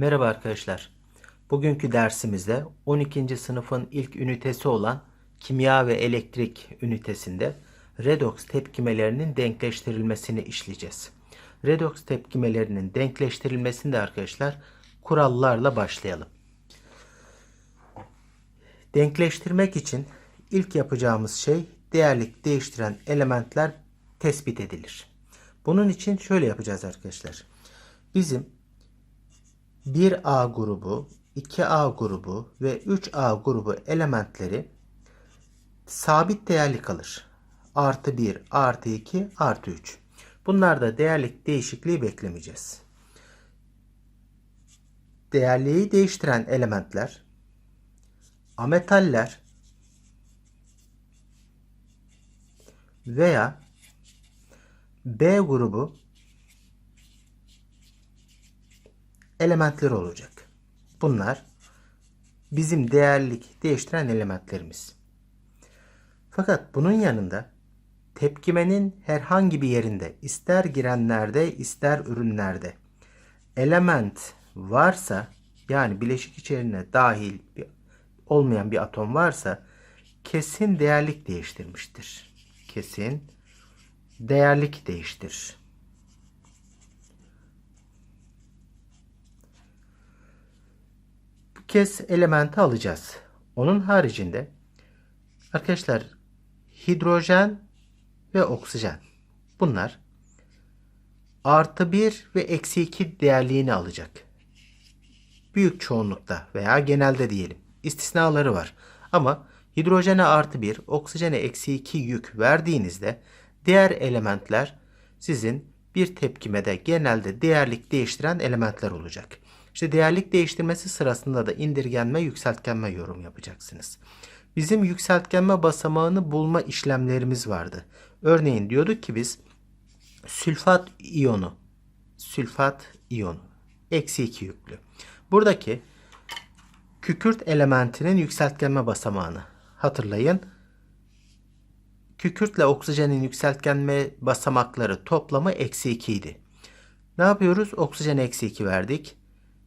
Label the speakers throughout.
Speaker 1: Merhaba arkadaşlar. Bugünkü dersimizde 12. sınıfın ilk ünitesi olan kimya ve elektrik ünitesinde redoks tepkimelerinin denkleştirilmesini işleyeceğiz. Redoks tepkimelerinin denkleştirilmesinde arkadaşlar kurallarla başlayalım. Denkleştirmek için ilk yapacağımız şey değerlik değiştiren elementler tespit edilir. Bunun için şöyle yapacağız arkadaşlar. Bizim 1A grubu, 2A grubu ve 3A grubu elementleri sabit değerli kalır. Artı 1, artı 2, artı 3. Bunlarda değerlik değişikliği beklemeyeceğiz. Değerliği değiştiren elementler ametaller veya B grubu elementleri olacak. Bunlar bizim değerlik değiştiren elementlerimiz. Fakat bunun yanında tepkimenin herhangi bir yerinde ister girenlerde ister ürünlerde element varsa yani bileşik içeriğine dahil bir, olmayan bir atom varsa kesin değerlik değiştirmiştir. Kesin değerlik değiştirir. Kez elementi alacağız. Onun haricinde arkadaşlar hidrojen ve oksijen bunlar artı 1 ve eksi 2 değerliğini alacak. Büyük çoğunlukta veya genelde diyelim. İstisnaları var. Ama hidrojene artı 1, oksijene eksi 2 yük verdiğinizde diğer elementler sizin bir tepkimede genelde değerlik değiştiren elementler olacak. İşte değerlik değiştirmesi sırasında da indirgenme, yükseltgenme yorum yapacaksınız. Bizim yükseltgenme basamağını bulma işlemlerimiz vardı. Örneğin diyorduk ki biz sülfat iyonu, sülfat iyonu, eksi 2 yüklü. Buradaki kükürt elementinin yükseltgenme basamağını hatırlayın. Kükürtle oksijenin yükseltgenme basamakları toplamı eksi 2 idi. Ne yapıyoruz? Oksijen eksi 2 verdik.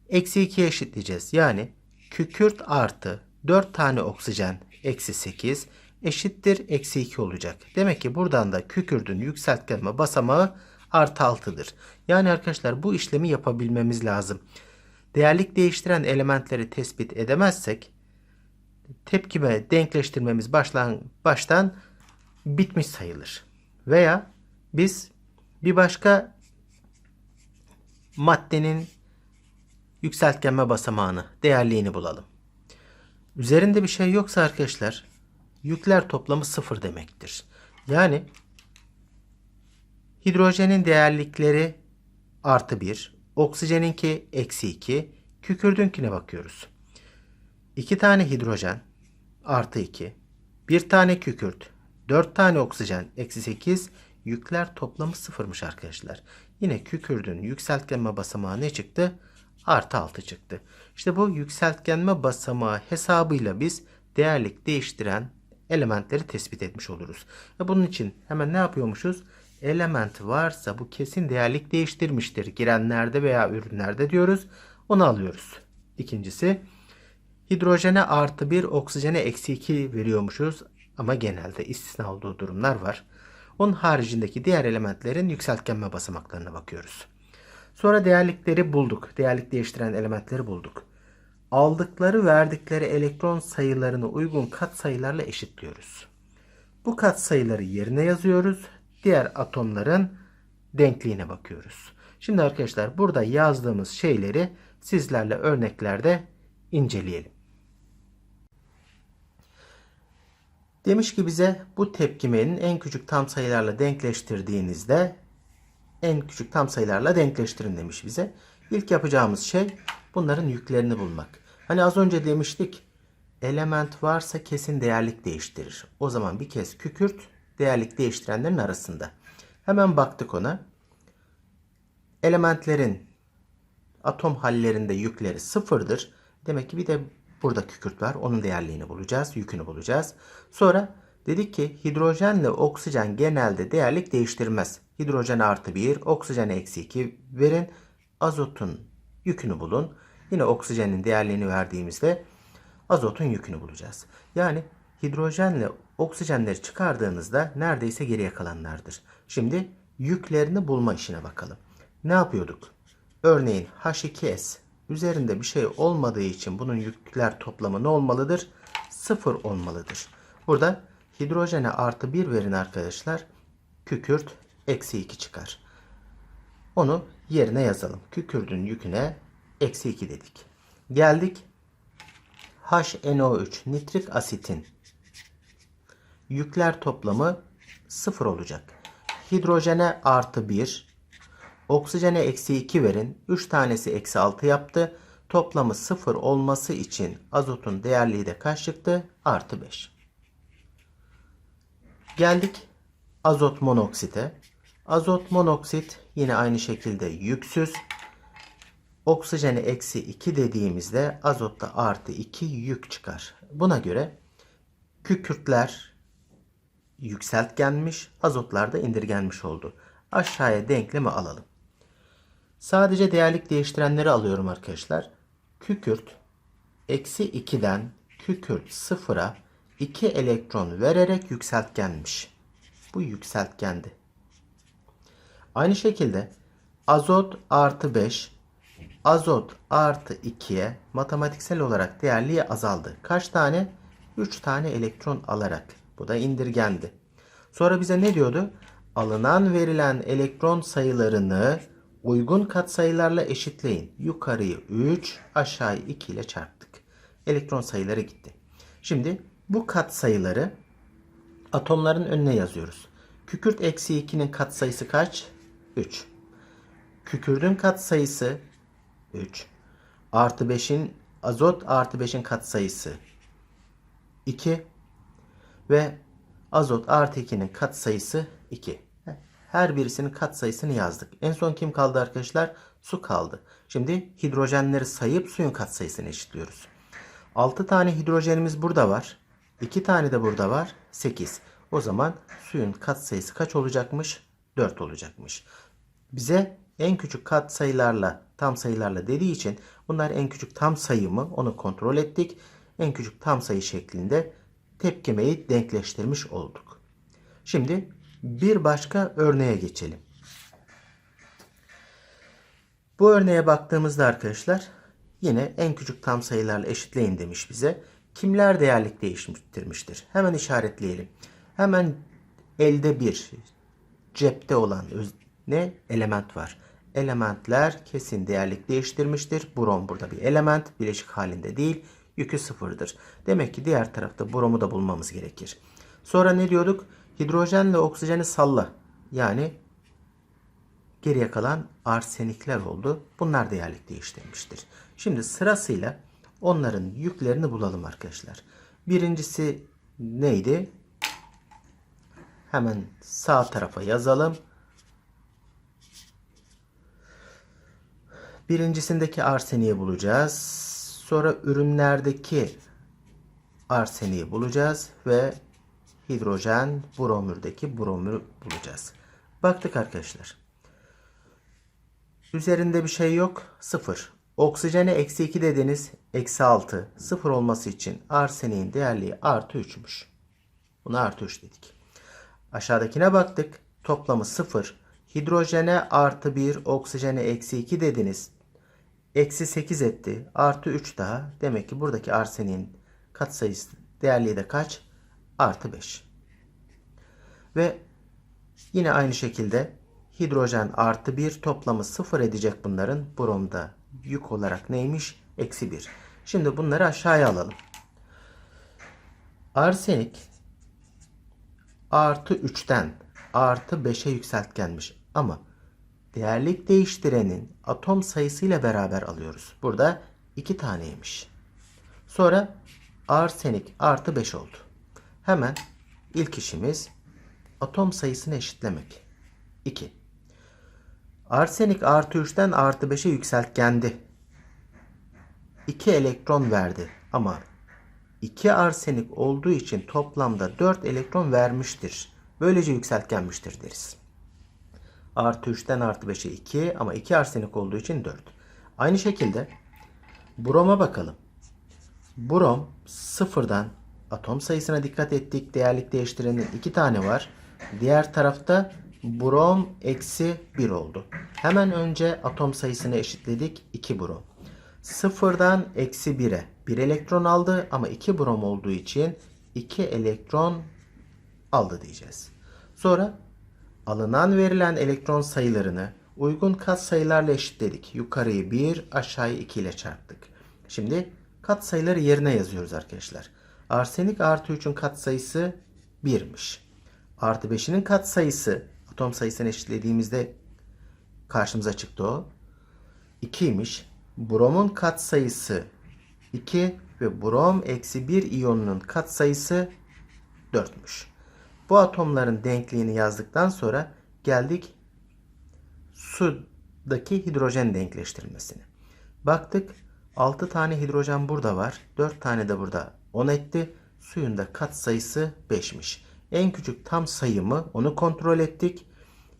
Speaker 1: Eksi 2'ye eşitleyeceğiz. Yani kükürt artı 4 tane oksijen eksi 8 eşittir eksi 2 olacak. Demek ki buradan da kükürdün yükseltgenme basamağı artı 6'dır. Yani arkadaşlar bu işlemi yapabilmemiz lazım. Değerlik değiştiren elementleri tespit edemezsek tepkime denkleştirmemiz başlan, baştan bitmiş sayılır. Veya biz bir başka maddenin yükseltgenme basamağını, değerliğini bulalım. Üzerinde bir şey yoksa arkadaşlar yükler toplamı sıfır demektir. Yani hidrojenin değerlikleri artı 1, oksijeninki eksi 2, kükürdünkine bakıyoruz. 2 tane hidrojen artı 2, 1 tane kükürt, 4 tane oksijen eksi 8, yükler toplamı sıfırmış arkadaşlar. Yine kükürdün yükseltgenme basamağı ne çıktı? Artı 6 çıktı. İşte bu yükseltgenme basamağı hesabıyla biz değerlik değiştiren elementleri tespit etmiş oluruz. Ve bunun için hemen ne yapıyormuşuz? Element varsa bu kesin değerlik değiştirmiştir. Girenlerde veya ürünlerde diyoruz. Onu alıyoruz. İkincisi hidrojene artı 1 oksijene eksi 2 veriyormuşuz. Ama genelde istisna olduğu durumlar var. Onun haricindeki diğer elementlerin yükseltgenme basamaklarına bakıyoruz. Sonra değerlikleri bulduk. Değerlik değiştiren elementleri bulduk. Aldıkları verdikleri elektron sayılarını uygun kat sayılarla eşitliyoruz. Bu kat sayıları yerine yazıyoruz. Diğer atomların denkliğine bakıyoruz. Şimdi arkadaşlar burada yazdığımız şeyleri sizlerle örneklerde inceleyelim. Demiş ki bize bu tepkimenin en küçük tam sayılarla denkleştirdiğinizde en küçük tam sayılarla denkleştirin demiş bize. İlk yapacağımız şey bunların yüklerini bulmak. Hani az önce demiştik element varsa kesin değerlik değiştirir. O zaman bir kez kükürt değerlik değiştirenlerin arasında. Hemen baktık ona. Elementlerin atom hallerinde yükleri sıfırdır. Demek ki bir de burada kükürt var. Onun değerliğini bulacağız. Yükünü bulacağız. Sonra dedik ki hidrojenle oksijen genelde değerlik değiştirmez. Hidrojen artı 1, oksijen eksi 2 verin. Azotun yükünü bulun. Yine oksijenin değerlerini verdiğimizde azotun yükünü bulacağız. Yani hidrojenle oksijenleri çıkardığınızda neredeyse geriye kalanlardır. Şimdi yüklerini bulma işine bakalım. Ne yapıyorduk? Örneğin H2S üzerinde bir şey olmadığı için bunun yükler toplamı ne olmalıdır? Sıfır olmalıdır. Burada hidrojene artı 1 verin arkadaşlar. Kükürt eksi 2 çıkar. Onu yerine yazalım. Kükürdün yüküne eksi 2 dedik. Geldik HNO3 nitrik asitin yükler toplamı 0 olacak. Hidrojene artı 1, oksijene eksi 2 verin. 3 tanesi eksi 6 yaptı. Toplamı 0 olması için azotun değerliği de kaç çıktı? Artı 5. Geldik azot monoksite. Azot monoksit yine aynı şekilde yüksüz. Oksijeni eksi 2 dediğimizde azotta artı 2 yük çıkar. Buna göre kükürtler yükseltgenmiş, azotlar da indirgenmiş oldu. Aşağıya denklemi alalım. Sadece değerlik değiştirenleri alıyorum arkadaşlar. Kükürt eksi 2'den kükürt 0'a 2 elektron vererek yükseltgenmiş. Bu yükseltgendi. Aynı şekilde azot artı 5, azot artı 2'ye matematiksel olarak değerliği azaldı. Kaç tane? 3 tane elektron alarak. Bu da indirgendi. Sonra bize ne diyordu? Alınan verilen elektron sayılarını uygun katsayılarla eşitleyin. Yukarıyı 3, aşağıyı 2 ile çarptık. Elektron sayıları gitti. Şimdi bu katsayıları atomların önüne yazıyoruz. Kükürt eksi 2'nin katsayısı kaç? 3. Kükürdün katsayısı 3. Artı 5'in azot artı 5'in katsayısı 2. Ve azot artı 2'nin katsayısı 2. Her birisinin katsayısını yazdık. En son kim kaldı arkadaşlar? Su kaldı. Şimdi hidrojenleri sayıp suyun katsayısını eşitliyoruz. 6 tane hidrojenimiz burada var. 2 tane de burada var. 8. O zaman suyun katsayısı kaç olacakmış? 4 olacakmış. Bize en küçük kat sayılarla tam sayılarla dediği için bunlar en küçük tam sayı mı onu kontrol ettik. En küçük tam sayı şeklinde tepkimeyi denkleştirmiş olduk. Şimdi bir başka örneğe geçelim. Bu örneğe baktığımızda arkadaşlar yine en küçük tam sayılarla eşitleyin demiş bize. Kimler değerlik değiştirmiştir? Hemen işaretleyelim. Hemen elde bir cepte olan ne element var. Elementler kesin değerlik değiştirmiştir. Brom burada bir element. Bileşik halinde değil. Yükü sıfırdır. Demek ki diğer tarafta bromu da bulmamız gerekir. Sonra ne diyorduk? Hidrojenle oksijeni salla. Yani geriye kalan arsenikler oldu. Bunlar değerlik değiştirmiştir. Şimdi sırasıyla onların yüklerini bulalım arkadaşlar. Birincisi neydi? Hemen sağ tarafa yazalım. Birincisindeki arseniği bulacağız. Sonra ürünlerdeki arseniği bulacağız ve hidrojen bromürdeki bromürü bulacağız. Baktık arkadaşlar. Üzerinde bir şey yok. Sıfır. Oksijene eksi 2 dediniz. Eksi 6. Sıfır olması için arseniğin değerliği artı 3'müş. Buna artı 3 dedik. Aşağıdakine baktık. Toplamı 0. Hidrojene artı 1, oksijene eksi 2 dediniz. Eksi 8 etti. Artı 3 daha. Demek ki buradaki arseniğin katsayısı değerliği de kaç? Artı 5. Ve yine aynı şekilde hidrojen artı 1 toplamı 0 edecek bunların. Bromda yük olarak neymiş? Eksi 1. Şimdi bunları aşağıya alalım. Arsenik artı 3'ten artı 5'e yükseltgenmiş. Ama değerlik değiştirenin atom sayısıyla beraber alıyoruz. Burada 2 taneymiş. Sonra arsenik artı 5 oldu. Hemen ilk işimiz atom sayısını eşitlemek. 2. Arsenik artı 3'ten artı 5'e yükseltgendi. 2 elektron verdi ama 2 arsenik olduğu için toplamda 4 elektron vermiştir. Böylece yükseltgenmiştir deriz. Artı 3'ten artı 5'e 2 ama 2 arsenik olduğu için 4. Aynı şekilde Brom'a bakalım. Brom sıfırdan atom sayısına dikkat ettik. Değerlik değiştirenin iki tane var. Diğer tarafta brom eksi 1 oldu. Hemen önce atom sayısını eşitledik. 2 brom. Sıfırdan eksi 1'e 1 elektron aldı ama 2 brom olduğu için 2 elektron aldı diyeceğiz. Sonra alınan verilen elektron sayılarını uygun kat sayılarla eşitledik. Yukarıyı 1, aşağıyı 2 ile çarptık. Şimdi kat sayıları yerine yazıyoruz arkadaşlar. Arsenik artı 3'ün kat sayısı 1'miş. Artı 5'inin kat sayısı atom sayısını eşitlediğimizde karşımıza çıktı o. 2'ymiş. Bromun kat sayısı 2 ve brom eksi 1 iyonunun kat sayısı 4'müş. Bu atomların denkliğini yazdıktan sonra geldik sudaki hidrojen denkleştirilmesine. Baktık 6 tane hidrojen burada var. 4 tane de burada 10 etti. Suyun da kat sayısı 5'miş. En küçük tam sayımı onu kontrol ettik.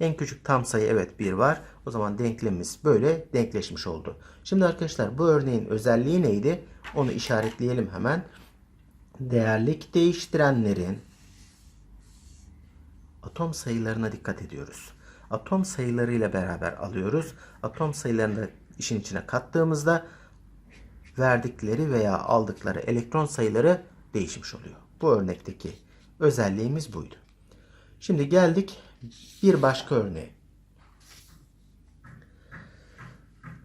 Speaker 1: En küçük tam sayı evet 1 var. O zaman denklemimiz böyle denkleşmiş oldu. Şimdi arkadaşlar bu örneğin özelliği neydi? Onu işaretleyelim hemen. Değerlik değiştirenlerin atom sayılarına dikkat ediyoruz. Atom sayılarıyla beraber alıyoruz. Atom sayılarını da işin içine kattığımızda verdikleri veya aldıkları elektron sayıları değişmiş oluyor. Bu örnekteki özelliğimiz buydu. Şimdi geldik bir başka örneğe.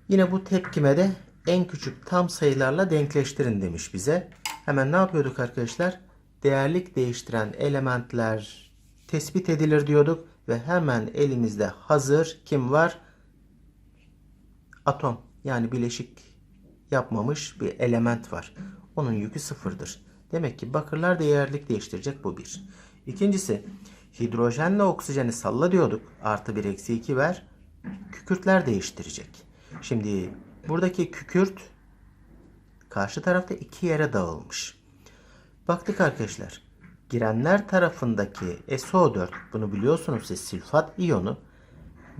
Speaker 1: Yine bu tepkime de en küçük tam sayılarla denkleştirin demiş bize. Hemen ne yapıyorduk arkadaşlar? Değerlik değiştiren elementler tespit edilir diyorduk ve hemen elimizde hazır kim var? Atom yani bileşik yapmamış bir element var. Onun yükü sıfırdır. Demek ki bakırlar değerlik değiştirecek bu bir. İkincisi hidrojenle oksijeni salla diyorduk. Artı 1 eksi 2 ver. Kükürtler değiştirecek. Şimdi buradaki kükürt karşı tarafta iki yere dağılmış. Baktık arkadaşlar. Girenler tarafındaki SO4 bunu biliyorsunuz siz sülfat iyonu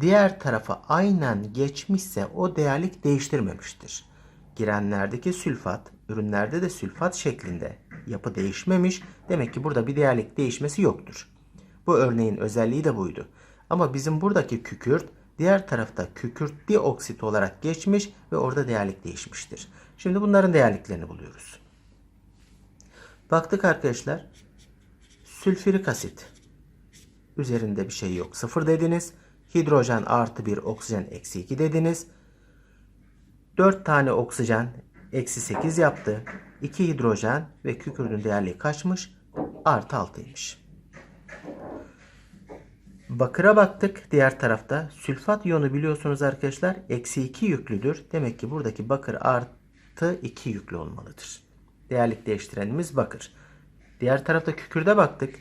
Speaker 1: diğer tarafa aynen geçmişse o değerlik değiştirmemiştir. Girenlerdeki sülfat ürünlerde de sülfat şeklinde yapı değişmemiş. Demek ki burada bir değerlik değişmesi yoktur. Bu örneğin özelliği de buydu. Ama bizim buradaki kükürt diğer tarafta kükürt dioksit olarak geçmiş ve orada değerlik değişmiştir. Şimdi bunların değerliklerini buluyoruz. Baktık arkadaşlar. Sülfürik asit. Üzerinde bir şey yok. Sıfır dediniz. Hidrojen artı 1, oksijen eksi 2 dediniz. 4 tane oksijen eksi 8 yaptı. 2 hidrojen ve kükürdün değerliği kaçmış? Artı 6'ymış. Bakıra baktık diğer tarafta. Sülfat iyonu biliyorsunuz arkadaşlar eksi 2 yüklüdür. Demek ki buradaki bakır artı 2 yüklü olmalıdır. Değerlik değiştirenimiz bakır. Diğer tarafta kükürde baktık.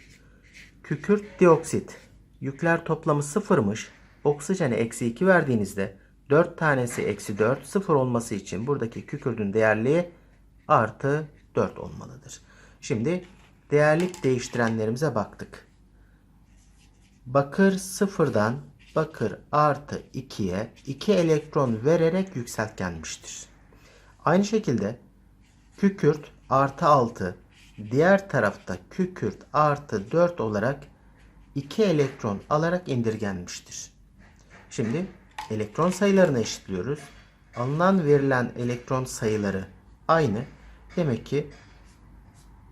Speaker 1: Kükürt dioksit. Yükler toplamı sıfırmış. Oksijene eksi 2 verdiğinizde 4 tanesi eksi 4 sıfır olması için buradaki kükürdün değerliği artı 4 olmalıdır. Şimdi değerlik değiştirenlerimize baktık. Bakır sıfırdan bakır artı 2'ye 2 elektron vererek yükseltgenmiştir. Aynı şekilde kükürt artı 6 diğer tarafta kükürt artı 4 olarak 2 elektron alarak indirgenmiştir. Şimdi elektron sayılarını eşitliyoruz. Alınan verilen elektron sayıları aynı. Demek ki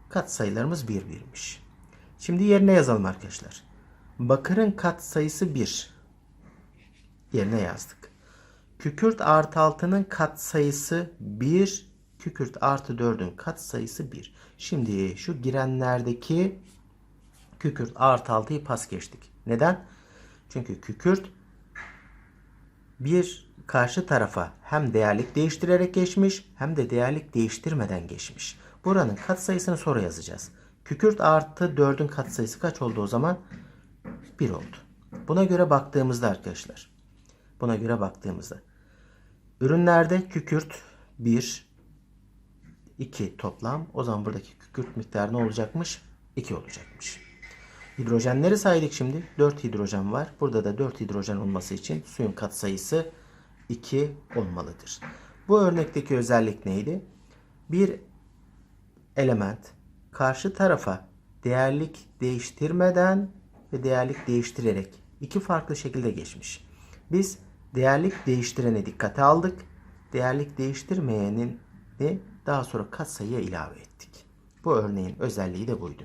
Speaker 1: kat sayılarımız 1 birmiş. Şimdi yerine yazalım arkadaşlar. Bakırın kat sayısı 1. Yerine yazdık. Kükürt artı 6'nın kat sayısı 1. Kükürt artı 4'ün kat sayısı 1. Şimdi şu girenlerdeki kükürt artı 6'yı pas geçtik. Neden? Çünkü kükürt bir karşı tarafa hem değerlik değiştirerek geçmiş hem de değerlik değiştirmeden geçmiş. Buranın katsayısını sonra yazacağız. Kükürt artı 4'ün katsayısı kaç oldu o zaman? 1 oldu. Buna göre baktığımızda arkadaşlar. Buna göre baktığımızda. Ürünlerde kükürt 1, 2 toplam. O zaman buradaki kükürt miktarı ne olacakmış? 2 olacakmış. Hidrojenleri saydık şimdi. 4 hidrojen var. Burada da 4 hidrojen olması için suyun katsayısı 2 olmalıdır. Bu örnekteki özellik neydi? Bir element karşı tarafa değerlik değiştirmeden ve değerlik değiştirerek iki farklı şekilde geçmiş. Biz değerlik değiştirene dikkate aldık. Değerlik değiştirmeyenin de daha sonra katsayıya ilave ettik. Bu örneğin özelliği de buydu.